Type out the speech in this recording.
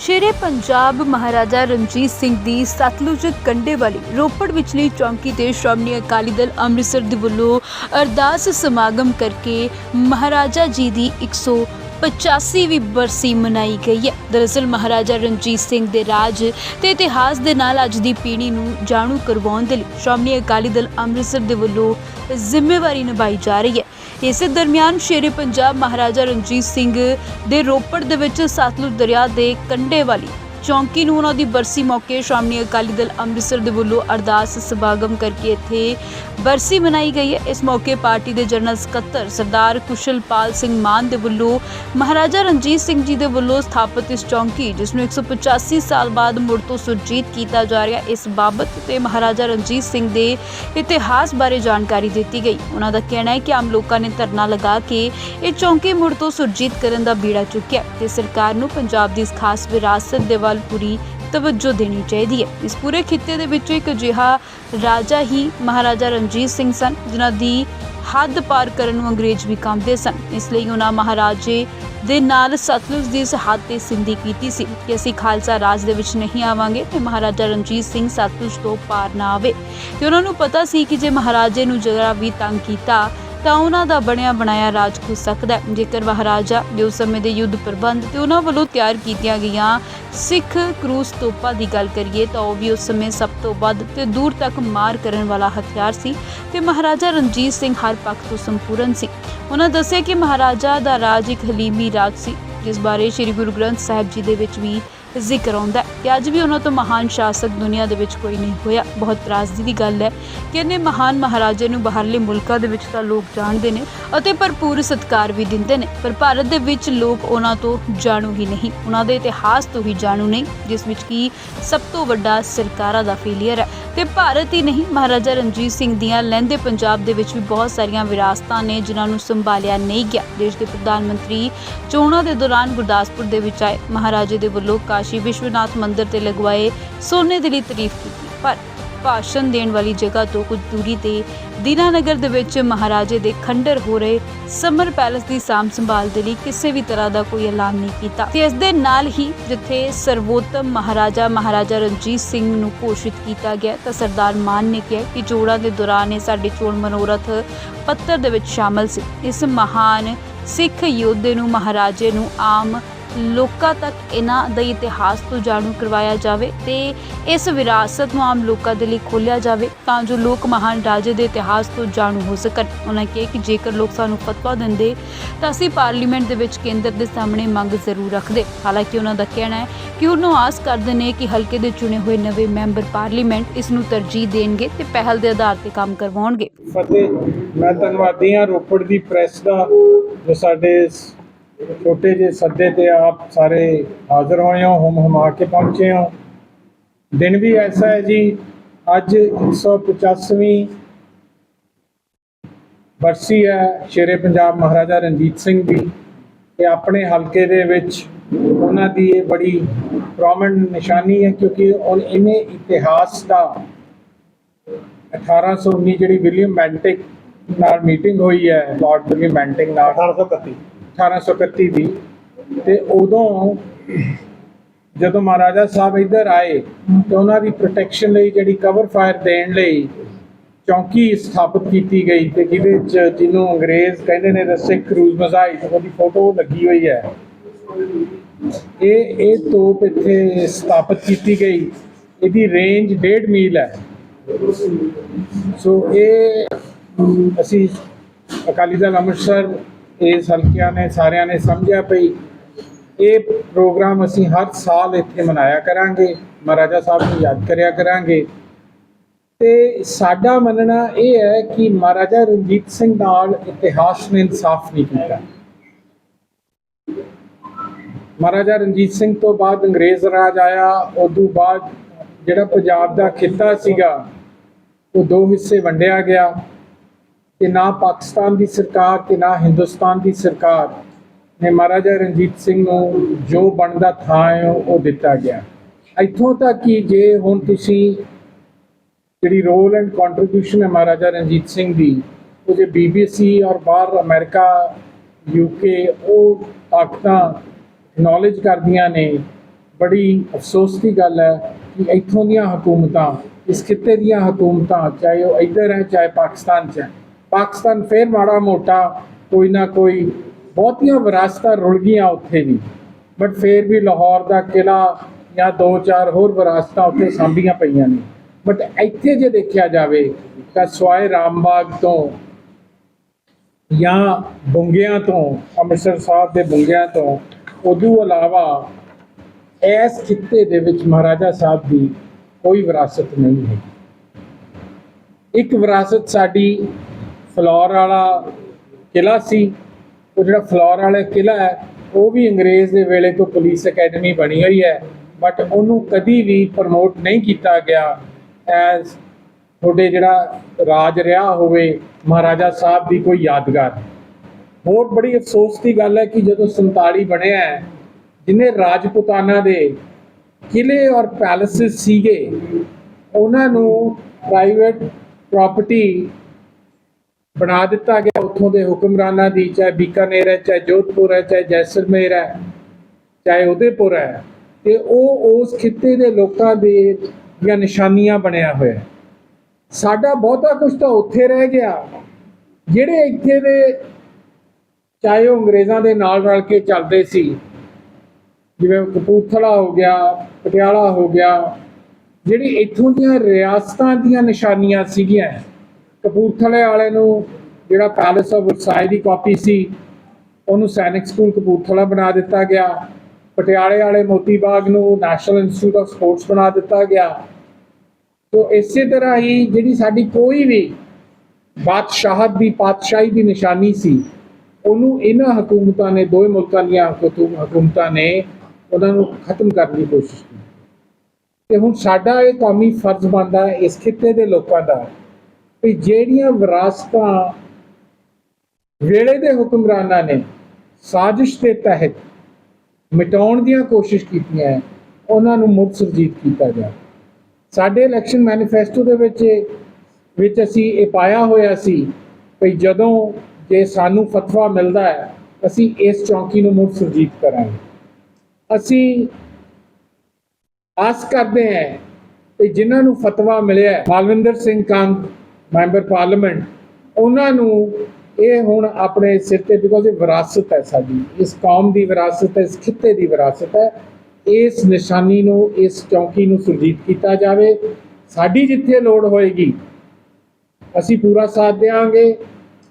ਸ਼ੇਰੇ ਪੰਜਾਬ ਮਹਾਰਾਜਾ ਰਣਜੀਤ ਸਿੰਘ ਦੀ ਸਤਲੁਜ ਕੰਢੇ ਵਾਲੀ ਰੋਪੜ ਵਿਚਲੀ ਚੌਂਕੀ ਤੇ ਸ਼੍ਰੋਮਣੀ ਅਕਾਲੀ ਦਲ ਅੰਮ੍ਰਿਤਸਰ ਦੇ ਵੱਲੋਂ ਅਰਦਾਸ ਸਮਾਗਮ ਕਰਕੇ ਮਹਾਰਾਜਾ ਜੀ ਦੀ 185ਵੀਂ ਬਰਸੀ ਮਨਾਈ ਗਈ ਹੈ। ਦਰਅਸਲ ਮਹਾਰਾਜਾ ਰਣਜੀਤ ਸਿੰਘ ਦੇ ਰਾਜ ਤੇ ਇਤਿਹਾਸ ਦੇ ਨਾਲ ਅੱਜ ਦੀ ਪੀੜ੍ਹੀ ਨੂੰ ਜਾਣੂ ਕਰਵਾਉਣ ਦੇ ਲਈ ਸ਼੍ਰੋਮਣੀ ਅਕਾਲੀ ਦਲ ਅੰਮ੍ਰਿਤਸਰ ਦੇ ਵੱਲੋਂ ਜ਼ਿੰਮੇਵਾਰੀ ਨਿਭਾਈ ਜਾ ਰਹੀ ਹੈ। ਇਸੇ ਦਰਮਿਆਨ ਸ਼ੇਰੇ ਪੰਜਾਬ ਮਹਾਰਾਜਾ ਰਣਜੀਤ ਸਿੰਘ ਦੇ ਰੋਪੜ ਦੇ ਵਿੱਚ ਸਤਲੁਜ ਦਰਿਆ ਦੇ ਕੰਢੇ ਵਾਲੀ ਚੌਂਕੀ ਨੂੰ ਉਹਨਾਂ ਦੀ ਬਰਸੀ ਮੌਕੇ ਸ਼੍ਰੋਮਣੀ ਅਕਾਲੀ ਦਲ ਅੰਮ੍ਰਿਤਸਰ ਦੇ ਵੱਲੋਂ ਅਰਦਾਸ ਸਮਾਗਮ ਕਰਕੇ ਇੱਥੇ ਬਰਸੀ ਮਨਾਈ ਗਈ ਹੈ। ਇਸ ਮੌਕੇ ਪਾਰਟੀ ਦੇ ਜਨਰਲ ਸਕੱਤਰ ਸਰਦਾਰ ਕੁਸ਼ਲਪਾਲ ਸਿੰਘ ਮਾਨ ਦੇ ਵੱਲੋਂ ਮਹਾਰਾਜਾ ਰਣਜੀਤ ਸਿੰਘ ਜੀ ਦੇ ਵੱਲੋਂ ਸਥਾਪਿਤ ਇਸ ਚੌਂਕੀ, ਜਿਸ ਨੂੰ 185 ਸਾਲ ਬਾਅਦ ਮੁੜ ਤੋਂ ਸੁਰਜੀਤ ਕੀਤਾ ਜਾ ਰਿਹਾ, ਇਸ ਬਾਬਤ ਤੇ ਮਹਾਰਾਜਾ ਰਣਜੀਤ ਸਿੰਘ ਦੇ ਇਤਿਹਾਸ ਬਾਰੇ ਜਾਣਕਾਰੀ ਦਿੱਤੀ ਗਈ। ਉਹਨਾਂ ਦਾ ਕਹਿਣਾ ਹੈ ਕਿ ਆਮ ਲੋਕਾਂ ਨੇ ਧਰਨਾ ਲਗਾ ਕੇ ਇਹ ਚੌਂਕੀ ਮੁੜ ਤੋਂ ਸੁਰਜੀਤ ਕਰਨ ਦਾ ਬੀੜਾ ਚੁੱਕਿਆ ਤੇ ਸਰਕਾਰ ਨੂੰ ਪੰਜਾਬ ਦੀ ਇਸ ਖਾਸ ਵਿਰਾਸਤ ਦੇ ਵੱਲ ਪੂਰੀ ਤਵੱਜੋ ਦੇਣੀ ਚਾਹੀਦੀ ਹੈ। ਇਸ ਪੂਰੇ ਖਿੱਤੇ ਦੇ ਵਿੱਚ ਇੱਕ ਅਜਿਹਾ ਰਾਜਾ ਹੀ ਮਹਾਰਾਜਾ ਰਣਜੀਤ ਸਿੰਘ ਸਨ, ਜਿਨ੍ਹਾਂ ਦੀ ਹੱਦ ਪਾਰ ਕਰਨ ਨੂੰ ਅੰਗਰੇਜ਼ ਵੀ ਕੰਬਦੇ ਸਨ। ਇਸ ਲਈ ਉਹਨਾਂ ਮਹਾਰਾਜੇ ਦੇ ਨਾਲ ਸਤਲੁਜ ਦੀ ਇਸ ਤੇ ਸਿੰਧੀ ਕੀਤੀ ਸੀ ਕਿ ਅਸੀਂ ਖਾਲਸਾ ਰਾਜ ਦੇ ਵਿੱਚ ਨਹੀਂ ਆਵਾਂਗੇ ਤੇ ਮਹਾਰਾਜਾ ਰਣਜੀਤ ਸਿੰਘ ਸਤਲੁਜ ਤੋਂ ਪਾਰ ਨਾ ਆਵੇ। ਤੇ ਉਹਨਾਂ ਨੂੰ ਪਤਾ ਸੀ ਕਿ ਜੇ ਮਹਾਰਾਜੇ ਨੂੰ ਜਰਾ ਵੀ ਤੰਗ ਕੀਤਾ ਤਾਂ ਉਹਨਾਂ ਦਾ ਬਣਿਆ ਬਣਾਇਆ ਰਾਜ ਖੁੱਸ ਸਕਦਾ ਹੈ। ਜੇਕਰ ਮਹਾਰਾਜਾ ਦੇ ਉਸ ਸਮੇਂ ਦੇ ਯੁੱਧ ਪ੍ਰਬੰਧ ਤੇ ਉਹਨਾਂ ਵੱਲੋਂ ਤਿਆਰ ਕੀਤੀਆਂ ਗਈਆਂ ਸਿੱਖ ਕਰੂਜ਼ ਤੋਪਾਂ ਦੀ ਗੱਲ ਕਰੀਏ ਤਾਂ ਉਹ ਵੀ ਉਸ ਸਮੇਂ ਸਭ ਤੋਂ ਵੱਧ ਤੇ ਦੂਰ ਤੱਕ ਮਾਰ ਕਰਨ ਵਾਲਾ ਹਥਿਆਰ ਸੀ ਤੇ ਮਹਾਰਾਜਾ ਰਣਜੀਤ ਸਿੰਘ ਹਰ ਪੱਖ ਤੋਂ ਸੰਪੂਰਨ ਸੀ। ਉਹਨਾਂ ਦੱਸਿਆ ਕਿ ਮਹਾਰਾਜਾ ਦਾ ਰਾਜ ਇੱਕ ਹਲੀਮੀ ਰਾਜ ਸੀ, ਜਿਸ ਬਾਰੇ ਸ੍ਰੀ ਗੁਰੂ ਗ੍ਰੰਥ ਸਾਹਿਬ ਜੀ ਦੇ ਵਿੱਚ ਵੀ ਜ਼ਿਕਰ ਆਉਂਦਾ ਹੈ ਕਿ ਅੱਜ ਵੀ ਉਹਨਾਂ ਤੋਂ ਮਹਾਨ ਸ਼ਾਸਕ ਦੁਨੀਆ ਦੇ ਵਿੱਚ ਕੋਈ ਨਹੀਂ ਹੋਇਆ। ਬਹੁਤ ਤਰਾਸਦੀ ਦੀ ਗੱਲ ਹੈ ਕਿ ਇਹਨੇ ਮਹਾਨ ਮਹਾਰਾਜੇ ਨੂੰ ਬਾਹਰਲੇ ਮੁਲਕਾਂ ਦੇ ਵਿੱਚ ਤਾਂ ਲੋਕ ਜਾਣਦੇ ਨੇ ਅਤੇ ਭਰਪੂਰ ਸਤਿਕਾਰ ਵੀ ਦਿੰਦੇ ਨੇ, ਪਰ ਭਾਰਤ ਦੇ ਵਿੱਚ ਲੋਕ ਉਹਨਾਂ ਤੋਂ ਜਾਣੂ ਹੀ ਨਹੀਂ। ਉਹਨਾਂ ਦੇ ਇਤਿਹਾਸ ਤੋਂ ਹੀ ਜਾਣੂ ਨਹੀਂ, ਜਿਸ ਵਿੱਚ ਕੀ ਸਭ ਤੋਂ ਵੱਡਾ ਸਰਕਾਰਾਂ ਦਾ ਫੇਲੀਅਰ ਹੈ। ਤੇ ਭਾਰਤ ਹੀ ਨਹੀਂ, ਮਹਾਰਾਜਾ ਰਣਜੀਤ ਸਿੰਘ ਦੀਆਂ ਲਹਿੰਦੇ ਪੰਜਾਬ ਦੇ ਵਿੱਚ ਵੀ ਬਹੁਤ ਸਾਰੀਆਂ ਵਿਰਾਸਤਾਂ ਨੇ, ਜਿਨ੍ਹਾਂ ਨੂੰ ਸੰਭਾਲਿਆ ਨਹੀਂ ਗਿਆ। ਦੇਸ਼ ਦੇ ਪ੍ਰਧਾਨ ਮੰਤਰੀ ਚੋਣਾਂ ਦੇ ਦੌਰਾਨ ਗੁਰਦਾਸਪੁਰ ਦੇ ਵਿੱਚ ਆਏ ਮਹਾਰਾਜੇ ਦੇ ਵੱਲੋਂ ਕਾਸ਼ੀ ਵਿਸ਼ਵਨਾਥ ਮੰਦਿਰ ਤੇ ਲਗਵਾਏ ਸੋਨੇ ਦੇ ਲਈ ਤਾਰੀਫ ਕੀਤੀ। ਪਰ ਭਾਸ਼ਣ ਦੇਣ ਵਾਲੀ ਜਗ੍ਹਾ ਤੋਂ ਕੁਝ ਦੂਰੀ ਤੇ ਦੀਨਾਨਗਰ ਦੇ ਵਿੱਚ ਮਹਾਰਾਜੇ ਦੇ ਖੰਡਰ ਹੋ ਰਹੇ ਸਮਰ ਪੈਲਸ ਦੀ ਸਾਂਭ ਸੰਭਾਲ ਦੇ ਲਈ ਕਿਸੇ ਵੀ ਤਰ੍ਹਾਂ ਦਾ ਕੋਈ ਐਲਾਨ ਨਹੀਂ ਕੀਤਾ। ਤੇ ਇਸ ਦੇ ਨਾਲ ਹੀ ਜਿੱਥੇ ਸਰਵੋਤਮ ਮਹਾਰਾਜਾ ਮਹਾਰਾਜਾ ਰਣਜੀਤ ਸਿੰਘ ਨੂੰ ਘੋਸ਼ਿਤ ਕੀਤਾ ਗਿਆ, ਤਾਂ ਸਰਦਾਰ ਮਾਨ ਨੇ ਕਿਹਾ ਕਿ ਚੋਣਾਂ ਦੇ ਦੌਰਾਨ ਇਹ ਸਾਡੇ ਚੋਣ ਮਨੋਰਥ ਪੱਤਰ ਦੇ ਵਿੱਚ ਸ਼ਾਮਲ ਸੀ। ਇਸ ਮਹਾਨ ਸਿੱਖ ਯੋਧੇ ਨੂੰ, ਮਹਾਰਾਜੇ ਨੂੰ ਆਮ ਲੋਕਾਂ ਤੱਕ ਇਹਨਾਂ ਦਾ ਇਤਿਹਾਸ ਤੋਂ ਜਾਣੂ ਕਰਵਾਇਆ ਜਾਵੇ ਤੇ ਇਸ ਵਿਰਾਸਤ ਨੂੰ ਆਮ ਲੋਕਾਂ ਦੇ ਲਈ ਖੋਲ੍ਹਿਆ ਜਾਵੇ ਤਾਂ ਜੋ ਲੋਕ ਮਹਾਨ ਰਾਜੇ ਦੇ ਇਤਿਹਾਸ ਤੋਂ ਜਾਣੂ ਹੋ ਸਕਣ। ਉਹਨਾਂ ਕਿਹਾ ਕਿ ਜੇਕਰ ਲੋਕ ਸਾਨੂੰ ਫਤਵਾ ਦਿੰਦੇ ਤਾਂ ਅਸੀਂ ਪਾਰਲੀਮੈਂਟ ਦੇ ਵਿੱਚ ਕੇਂਦਰ ਦੇ ਸਾਹਮਣੇ ਮੰਗ ਜ਼ਰੂਰ ਰੱਖਦੇ। ਹਾਲਾਂਕਿ ਉਹਨਾਂ ਦਾ ਕਹਿਣਾ ਹੈ ਕਿ ਉਹਨੂੰ ਆਸ ਕਰਦੇ ਨੇ ਕਿ ਹਲਕੇ ਦੇ ਚੁਣੇ ਹੋਏ ਨਵੇਂ ਮੈਂਬਰ ਪਾਰਲੀਮੈਂਟ ਇਸ ਨੂੰ ਤਰਜੀਹ ਦੇਣਗੇ ਤੇ ਪਹਿਲ ਦੇ ਆਧਾਰ ਤੇ ਕੰਮ ਕਰਵਾਉਣਗੇ। ਫਤਿਹ ਮੈਂ ਧੰਨਵਾਦੀ ਹਾਂ ਰੋਪੜ ਦੀ ਪ੍ਰੈਸ ਦਾ ਜੋ ਸਾਡੇ ਛੋਟੇ ਜਿਹੇ ਸੱਦੇ ਤੇ ਆਪ ਸਾਰੇ ਹਾਜ਼ਰ ਹੋਏ ਹੋ, ਹਮ ਹਮਾ ਕੇ ਪਹੁੰਚੇ ਹੋ। ਦਿਨ ਵੀ ਐਸਾ ਹੈ ਜੀ, ਅੱਜ 185ਵੀਂ ਬਰਸੀ ਹੈ ਸ਼ੇਰੇ ਪੰਜਾਬ ਮਹਾਰਾਜਾ ਰਣਜੀਤ ਸਿੰਘ ਦੀ ਤੇ ਆਪਣੇ ਹਲਕੇ ਦੇ ਵਿੱਚ ਉਹਨਾਂ ਦੀ ਇਹ ਬੜੀ ਪ੍ਰੋਮਿਨੈਂਟ ਨਿਸ਼ਾਨੀ ਹੈ ਕਿਉਂਕਿ ਉਹ ਇਹਨੇ ਇਤਿਹਾਸ ਦਾ 1819 ਜਿਹੜੀ ਵਿਲੀਅਮ ਮੈਂਟਿਕ ਨਾਲ ਮੀਟਿੰਗ ਹੋਈ ਹੈ ਲਾਰਡ ਵਿਲੀਅਮ ਮੈਂਟਿਕ ਨਾਲ। 1831 1831 ਦੀ ਤੇ ਉਦੋਂ ਜਦੋਂ ਮਹਾਰਾਜਾ ਸਾਹਿਬ ਇੱਧਰ ਆਏ ਤੇ ਉਹਨਾਂ ਦੀ ਪ੍ਰੋਟੈਕਸ਼ਨ ਲਈ ਜਿਹੜੀ ਕਵਰ ਫਾਇਰ ਦੇਣ ਲਈ ਚੌਂਕੀ ਸਥਾਪਿਤ ਕੀਤੀ ਗਈ ਤੇ ਜਿਹਦੇ ਚ ਜਿਹਨੂੰ ਅੰਗਰੇਜ਼ ਕਹਿੰਦੇ ਨੇ ਰਸੇ ਕਰੂਜ਼ ਮਜ਼ਾਈ ਉਹਦੀ ਫੋਟੋ ਲੱਗੀ ਹੋਈ ਹੈ। ਇਹ ਇਹ ਤੋਪ ਇੱਥੇ ਸਥਾਪਿਤ ਕੀਤੀ ਗਈ। ਇਹਦੀ ਰੇਂਜ 1.5 ਮੀਲ ਹੈ। ਸੋ ਇਹ, ਅਸੀਂ ਅਕਾਲੀ ਦਲ ਅੰਮ੍ਰਿਤਸਰ ਇਹ ਹਲਕਿਆਂ ਨੇ, ਸਾਰਿਆਂ ਨੇ ਸਮਝਿਆ ਪਈ ਇਹ ਪ੍ਰੋਗਰਾਮ ਅਸੀਂ ਹਰ ਸਾਲ ਇੱਥੇ ਮਨਾਇਆ ਕਰਾਂਗੇ, ਮਹਾਰਾਜਾ ਸਾਹਿਬ ਨੂੰ ਯਾਦ ਕਰਿਆ ਕਰਾਂਗੇ। ਤੇ ਸਾਡਾ ਮੰਨਣਾ ਇਹ ਹੈ ਕਿ ਮਹਾਰਾਜਾ ਰਣਜੀਤ ਸਿੰਘ ਨਾਲ ਇਤਿਹਾਸ ਨੇ ਇਨਸਾਫ ਨਹੀਂ ਕੀਤਾ। ਮਹਾਰਾਜਾ ਰਣਜੀਤ ਸਿੰਘ ਤੋਂ ਬਾਅਦ ਅੰਗਰੇਜ਼ ਰਾਜ ਆਇਆ, ਉਦੋਂ ਬਾਅਦ ਜਿਹੜਾ ਪੰਜਾਬ ਦਾ ਖਿੱਤਾ ਸੀਗਾ, ਉਹ ਦੋ ਹਿੱਸੇ ਵੰਡਿਆ ਗਿਆ। ਕਿ ਨਾ ਪਾਕਿਸਤਾਨ ਦੀ ਸਰਕਾਰ ਤੇ ਨਾ ਹਿੰਦੁਸਤਾਨ ਦੀ ਸਰਕਾਰ ਨੇ ਮਹਾਰਾਜਾ ਰਣਜੀਤ ਸਿੰਘ ਨੂੰ ਜੋ ਬਣਦਾ ਥਾਂ ਹੈ ਉਹ ਦਿੱਤਾ ਗਿਆ। ਇੱਥੋਂ ਤੱਕ ਕਿ ਜੇ ਹੁਣ ਤੁਸੀਂ ਜਿਹੜੀ ਰੋਲ ਐਂਡ ਕੰਟਰੀਬਿਊਸ਼ਨ ਹੈ ਮਹਾਰਾਜਾ ਰਣਜੀਤ ਸਿੰਘ ਦੀ, ਉਹ ਜੇ ਬੀਬੀਸੀ ਔਰ ਬਾਹਰ ਅਮਰੀਕਾ ਯੂਕੇ ਉਹ ਤਾਕਤਾਂ ਨੌਲੇਜ ਕਰਦੀਆਂ ਨੇ, ਬੜੀ ਅਫਸੋਸ ਦੀ ਗੱਲ ਹੈ ਕਿ ਇੱਥੋਂ ਦੀਆਂ ਹਕੂਮਤਾਂ, ਇਸ ਖਿੱਤੇ ਦੀਆਂ ਹਕੂਮਤਾਂ, ਚਾਹੇ ਉਹ ਇੱਧਰ ਹੈ, ਚਾਹੇ ਪਾਕਿਸਤਾਨ 'ਚ ਹੈ ਪਾਕਿਸਤਾਨ ਫੇਰ ਮਾੜਾ ਮੋਟਾ ਕੋਈ ਨਾ ਕੋਈ ਬਹੁਤੀਆਂ ਵਿਰਾਸਤਾਂ ਰੁਲ ਗਈਆਂ ਉੱਥੇ ਵੀ। ਬਟ ਫੇਰ ਵੀ ਲਾਹੌਰ ਦਾ ਕਿਲਾ ਜਾਂ ਦੋ ਚਾਰ ਹੋਰ ਵਿਰਾਸਤਾਂ ਉੱਥੇ ਸਾਂਭੀਆਂ ਪਈਆਂ ਨੇ। ਬਟ ਇੱਥੇ ਜੇ ਦੇਖਿਆ ਜਾਵੇ ਤਾਂ ਸਵਾਏ ਰਾਮਬਾਗ ਤੋਂ ਜਾਂ ਬੁੰਗਿਆਂ ਤੋਂ, ਅੰਮ੍ਰਿਤਸਰ ਸਾਹਿਬ ਦੇ ਬੁੰਗਿਆਂ ਤੋਂ ਉਦੋਂ ਇਲਾਵਾ ਇਸ ਖਿੱਤੇ ਦੇ ਵਿੱਚ ਮਹਾਰਾਜਾ ਸਾਹਿਬ ਦੀ ਕੋਈ ਵਿਰਾਸਤ ਨਹੀਂ ਹੈ ਇੱਕ ਵਿਰਾਸਤ ਸਾਡੀ ਫਲੋਰ ਵਾਲਾ ਕਿਲਾ ਸੀ ਉਹ ਜਿਹੜਾ ਫਲੋਰ ਵਾਲਾ ਕਿਲਾ ਹੈ ਉਹ ਵੀ ਅੰਗਰੇਜ਼ ਦੇ ਵੇਲੇ ਤੋਂ ਪੁਲਿਸ ਅਕੈਡਮੀ ਬਣੀ ਹੋਈ ਹੈ ਬਟ ਉਹਨੂੰ ਕਦੀ ਵੀ ਪ੍ਰਮੋਟ ਨਹੀਂ ਕੀਤਾ ਗਿਆ ਐਜ਼ ਤੁਹਾਡੇ ਜਿਹੜਾ ਰਾਜ ਰਿਹਾ ਹੋਵੇ ਮਹਾਰਾਜਾ ਸਾਹਿਬ ਦੀ ਕੋਈ ਯਾਦਗਾਰ। ਹੋਰ ਬੜੀ ਅਫਸੋਸ ਦੀ ਗੱਲ ਹੈ ਕਿ ਜਦੋਂ 47 ਬਣਿਆ ਹੈ, ਜਿਨੇ ਰਾਜਪੂਤਾਨਾ ਦੇ ਕਿਲੇ ਔਰ ਪੈਲੇਸਿਸ ਸੀਗੇ ਉਹਨਾਂ ਨੂੰ ਪ੍ਰਾਈਵੇਟ ਪ੍ਰਾਪਰਟੀ ਬਣਾ ਦਿੱਤਾ ਗਿਆ। ਉੱਥੋਂ ਦੇ ਹੁਕਮਰਾਨਾਂ ਦੀ, ਚਾਹੇ ਬੀਕਾਨੇਰ ਹੈ, ਚਾਹੇ ਜੋਧਪੁਰ ਹੈ, ਚਾਹੇ ਜੈਸਲਮੇਰ ਹੈ, ਚਾਹੇ ਉਦੈਪੁਰ ਹੈ, ਤੇ ਉਹ ਉਸ ਖਿੱਤੇ ਦੇ ਲੋਕਾਂ ਦੇ ਦੀਆਂ ਨਿਸ਼ਾਨੀਆਂ ਬਣਿਆ ਹੋਇਆ ਸਾਡਾ ਬਹੁਤਾ ਕੁਝ ਤਾਂ ਉੱਥੇ ਰਹਿ ਗਿਆ। ਜਿਹੜੇ ਇੱਥੇ ਦੇ, ਚਾਹੇ ਉਹ ਅੰਗਰੇਜ਼ਾਂ ਦੇ ਨਾਲ ਰਲ ਕੇ ਚੱਲਦੇ ਸੀ, ਜਿਵੇਂ ਕਪੂਰਥਲਾ ਹੋ ਗਿਆ, ਪਟਿਆਲਾ ਹੋ ਗਿਆ, ਜਿਹੜੀ ਇੱਥੋਂ ਦੀਆਂ ਰਿਆਸਤਾਂ ਦੀਆਂ ਨਿਸ਼ਾਨੀਆਂ ਸੀਗੀਆਂ ਕਪੂਰਥਲੇ ਵਾਲੇ ਨੂੰ ਜਿਹੜਾ ਪੈਲੇਸ ਆਫ ਵਰਸਾਈ ਦੀ ਕਾਪੀ ਸੀ, ਉਹਨੂੰ ਸੈਨਿਕ ਸਕੂਲ ਕਪੂਰਥਲਾ ਬਣਾ ਦਿੱਤਾ ਗਿਆ। ਪਟਿਆਲੇ ਵਾਲੇ ਮੋਤੀ ਬਾਗ ਨੂੰ ਨੈਸ਼ਨਲ ਇੰਸਟੀਚਿਊਟ ਆਫ ਸਪੋਰਟਸ ਬਣਾ ਦਿੱਤਾ ਗਿਆ। ਤੋ ਇਸੇ ਤਰ੍ਹਾਂ ਹੀ ਜਿਹੜੀ ਸਾਡੀ ਕੋਈ ਵੀ ਬਾਦਸ਼ਾਹਤ ਦੀ, ਪਾਤਸ਼ਾਹੀ ਦੀ ਨਿਸ਼ਾਨੀ ਸੀ, ਉਹਨੂੰ ਇਹਨਾਂ ਹਕੂਮਤਾਂ ਨੇ, ਦੋਵੇਂ ਮੁਲਕਾਂ ਦੀਆਂ ਹਕੂਮਤਾਂ ਨੇ ਉਹਨਾਂ ਨੂੰ ਖਤਮ ਕਰਨ ਦੀ ਕੋਸ਼ਿਸ਼ ਕੀਤੀ। ਤੇ ਹੁਣ ਸਾਡਾ ਇਹ ਕੌਮੀ ਫਰਜ਼ ਬਣਦਾ ਹੈ, ਇਸ ਖਿੱਤੇ ਦੇ ਲੋਕਾਂ ਦਾ। ਵੀ ਜਿਹੜੀਆਂ ਵਿਰਾਸਤਾਂ ਵੇਲੇ ਦੇ ਹੁਕਮਰਾਨਾਂ ਨੇ ਸਾਜ਼ਿਸ਼ ਦੇ ਤਹਿਤ ਮਿਟਾਉਣ ਦੀਆਂ ਕੋਸ਼ਿਸ਼ ਕੀਤੀਆਂ ਉਹਨਾਂ ਨੂੰ ਮੁੜ ਸੁਰਜੀਤ ਕੀਤਾ ਜਾਵੇ। ਸਾਡੇ ਇਲੈਕਸ਼ਨ ਮੈਨੀਫੈਸਟੋ ਦੇ ਵਿੱਚ ਵਿੱਚ ਅਸੀਂ ਇਹ ਪਾਇਆ ਹੋਇਆ ਸੀ ਵੀ ਜਦੋਂ ਜੇ ਸਾਨੂੰ ਫਤਵਾ ਮਿਲਦਾ ਹੈ, ਅਸੀਂ ਇਸ ਚੌਂਕੀ ਨੂੰ ਮੁੜ ਸੁਰਜੀਤ ਕਰਾਂਗੇ। ਅਸੀਂ ਆਸ ਕਰਦੇ ਹਾਂ ਕਿ ਜਿਨ੍ਹਾਂ ਨੂੰ ਫਤਵਾ ਮਿਲਿਆ ਮਾਲਵਿੰਦਰ ਸਿੰਘ ਕੰਗ ਮੈਂਬਰ ਪਾਰਲੀਮੈਂਟ, ਉਹਨਾਂ ਨੂੰ ਇਹ ਹੁਣ ਆਪਣੇ ਸਿਰ ਤੇ ਬਿਕੋਜ਼ ਇਹ ਵਿਰਾਸਤ ਹੈ ਸਾਡੀ, ਇਸ ਕੌਮ ਦੀ ਵਿਰਾਸਤ ਹੈ, ਇਸ ਖਿੱਤੇ ਦੀ ਵਿਰਾਸਤ ਹੈ, ਇਸ ਨਿਸ਼ਾਨੀ ਨੂੰ, ਇਸ ਚੌਂਕੀ ਨੂੰ ਸੁਰਜੀਤ ਕੀਤਾ ਜਾਵੇ। ਸਾਡੀ ਜਿੱਥੇ ਲੋੜ ਹੋਏਗੀ, ਅਸੀਂ ਪੂਰਾ ਸਾਥ ਦੇਵਾਂਗੇ